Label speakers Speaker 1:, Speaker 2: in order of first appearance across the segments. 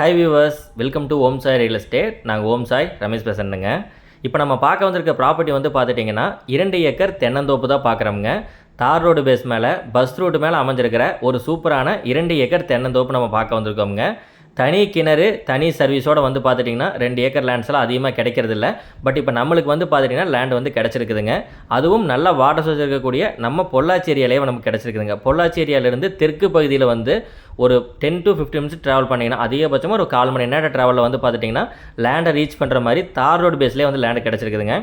Speaker 1: Hi viewers welcome to Om Sai real estate நாங்கள் ஓம் சாய் ரமேஷ் பேசுகிறேங்க இப்போ நம்ம பார்க்க வந்திருக்க ப்ராப்பர்ட்டி வந்து பார்த்துட்டிங்கன்னா இரண்டு ஏக்கர் தென்னந்தோப்பு தான் பார்க்குறோமுங்க. தார் ரோடு பேஸ் மேலே பஸ் ரோடு மேலே அமைஞ்சிருக்கிற ஒரு சூப்பரான இரண்டு ஏக்கர் தென்னந்தோப்பு நம்ம பார்க்க வந்திருக்கோமுங்க. தனி கிணறு தனி சர்வீஸோடு வந்து பார்த்துட்டிங்கன்னா ரெண்டு ஏக்கர் லேண்ட்ஸ்லாம் அதிகமாக கிடைக்கிறது இல்லை பட் இப்போ நம்மளுக்கு வந்து பார்த்துட்டிங்கன்னா லேண்ட் வந்து கிடச்சிருக்குதுங்க. அதுவும் நல்ல வாட்டர் சோர்ஸ் இருக்கக்கூடிய நம்ம பொள்ளாச்சி ஏரியாலேயே நமக்கு கிடச்சிருக்குதுங்க. பொள்ளாச்சி ஏரியாவிலேருந்து தெற்கு பகுதியில் வந்து ஒரு ten to fifty minutes travel பண்ணிங்கன்னா அதிகபட்சமாக ஒரு கால் மணி நேரம் ட்ராவலில் வந்து பார்த்துட்டிங்கன்னா லேண்டை ரீச் பண்ணுற மாதிரி தார் ரோடு பேஸ்லேயே வந்து லேண்டு கிடச்சிருக்குதுங்க.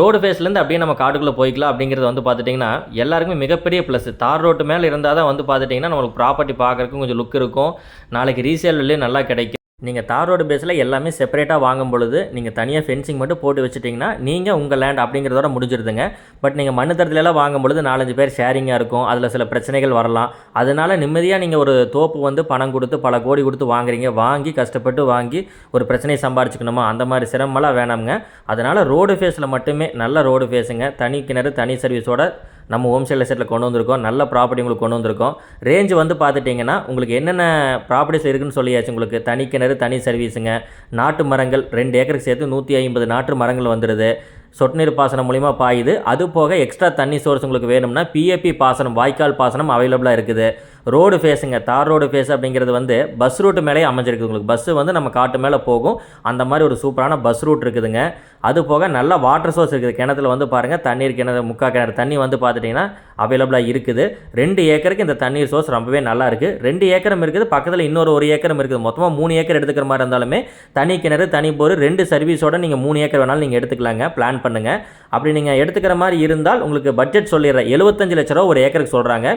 Speaker 1: ரோடு ஃபேஸ்லேருந்து அப்படியே நம்ம காட்டுக்குள்ளே போய்க்கலாம் அப்படிங்கிறது வந்து பார்த்துட்டிங்கன்னா எல்லாருக்குமே மிகப்பெரிய ப்ளஸ் தார் ரோட்டு மேலே இருந்தால் தான் வந்து பார்த்துட்டிங்கன்னா நம்மளுக்கு ப்ராப்பர்ட்டி பார்க்குறதுக்கு கொஞ்சம் லுக் இருக்கும். நாளைக்கு ரீசேல் நல்லா கிடைக்கும். நீங்கள் தார் ரோடு பேஸில் எல்லாமே செப்பரேட்டாக வாங்கும் பொழுது நீங்கள் தனியாக ஃபென்சிங் மட்டும் போட்டு வச்சுட்டிங்கன்னா நீங்கள் உங்கள் லேண்ட் அப்படிங்கிறதோட முடிஞ்சிருதுங்க. பட் நீங்கள் மண்ணு தரத்துலலாம் வாங்கும் பொழுது நாலஞ்சு பேர் ஷேரிங்காக இருக்கும். அதில் சில பிரச்சனைகள் வரலாம். அதனால் நிம்மதியாக நீங்கள் ஒரு தோப்பு வந்து பணம் கொடுத்து பல கோடி கொடுத்து வாங்குறீங்க. வாங்கி கஷ்டப்பட்டு வாங்கி ஒரு பிரச்சனையை சம்பாரிச்சுக்கணுமா? அந்த மாதிரி சிரமமெல்லாம் வேணாமுங்க. அதனால் ரோடு ஃபேஸில் மட்டுமே நல்ல ரோடு ஃபேஸுங்க தனி கிணறு தனி சர்வீஸோட நம்ம ஹோம் சேல் செட்டில் கொண்டு வந்திருக்கோம். நல்ல ப்ராப்பர்ட்டி உங்களுக்கு கொண்டு வந்திருக்கோம். ரேஞ்ச் வந்து பார்த்துட்டிங்கன்னா உங்களுக்கு என்னென்ன ப்ராப்பர்ட்டிஸ் இருக்குன்னு சொல்லியாச்சு. உங்களுக்கு தனி கிணறு தனி சர்வீஸுங்க நாட்டு மரங்கள் ரெண்டு ஏக்கருக்கு சேர்த்து நூற்றி ஐம்பது நாட்டு மரங்கள் வந்துடுது சொட்டு நீர் பாசனம் மூலிமா பாயுது. அது போக எக்ஸ்ட்ரா தண்ணி சோர்ஸ் உங்களுக்கு வேணும்னா பிஏபி பாசனம் வாய்க்கால் பாசனம் அவைலபிளாக இருக்குது. ரோடு ஃபேஸுங்க தார் ரோடு ஃபேஸ் அப்படிங்கிறது வந்து பஸ் ரூட்டு மேலேயே அமைஞ்சிருக்கு. உங்களுக்கு பஸ்ஸு வந்து நம்ம காட்டு மேலே போகும். அந்த மாதிரி ஒரு சூப்பரான பஸ் ரூட் இருக்குதுங்க. அது போக நல்ல வாட்டர் சோர்ஸ் இருக்குது. கிணத்துல வந்து பாருங்கள் தண்ணீர் கிணறு முக்கா கிணறு தண்ணி வந்து பார்த்துட்டிங்கன்னா அவைலபிளாக இருக்குது. ரெண்டு ஏக்கருக்கு இந்த தண்ணீர் சோர்ஸ் ரொம்பவே நல்லா இருக்குது ரெண்டு ஏக்கரும் இருக்குது பக்கத்தில் இன்னொரு ஒரு ஏக்கரும் இருக்குது. மொத்தமாக மூணு ஏக்கர் எடுத்துக்கிற மாதிரி இருந்தாலுமே தனி கிணறு தனி போர் ரெண்டு சர்வீஸோட நீங்கள் மூணு ஏக்கர் வேணாலும் நீங்கள் எடுத்துக்கலாங்க. பிளான் பண்ணுங்கள் அப்படி நீங்கள் எடுத்துக்கிற மாதிரி இருந்தால் உங்களுக்கு பட்ஜெட் சொல்லிடுறேன். எழுபத்தஞ்சு லட்ச ரூபா ஒரு ஏக்கருக்கு சொல்கிறாங்க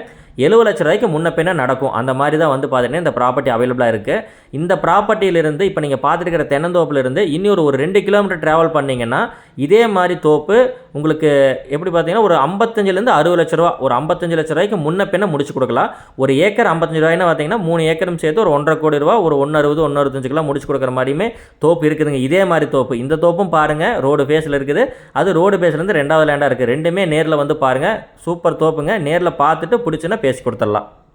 Speaker 1: எழுபது லட்ச ரூபாய்க்கு முன்ன பின்ன நடக்கும். அந்த மாதிரி தான் வந்து பார்த்தீங்கன்னா இந்த ப்ராப்பர்ட்டி அவைலபிளாக இருக்குது இந்த ப்ராப்பர்ட்டியிலிருந்து இப்போ நீங்கள் பார்த்துருக்கிற தென்னந்தோப்புலேருந்து இன்னொரு ஒரு ரெண்டு கிலோமீட்டர் ட்ராவல் பண்ணிங்கன்னா இதே மாதிரி தோப்பு உங்களுக்கு எப்படி பார்த்தீங்கன்னா ஒரு ஐம்பத்தஞ்சிலேருந்து அறுபது லட்ச ரூபா ஒரு ஐம்பத்தஞ்சு லட்ச ரூபாய்க்கு முன்ன பின்ன முடிச்சு கொடுக்கலாம். ஒரு ஏக்கர் ஐம்பத்தஞ்சு ரூபாய்னு பார்த்தீங்கன்னா மூணு ஏக்கரும் சேர்த்து ஒரு ஒன்றரை கோடி ரூபா ஒரு ஒன்று அறுபது ஒன்று அறுபத்தஞ்சுக்கெல்லாம் முடிச்சு கொடுக்குற மாதிரியுமே தோப்பு இருக்குதுங்க. இதே மாதிரி தோப்பு. இந்த தோப்பும் பாருங்கள் ரோடு ஃபேஸில் இருக்குது. அது ரோடு ஃபேஸ்லேருந்து ரெண்டாவது லேண்டாக இருக்குது ரெண்டுமே நேரில் வந்து பாருங்கள் சூப்பர் தோப்புங்க. நேரில் பார்த்துட்டு பிடிச்சுன்னா Gracias por todo.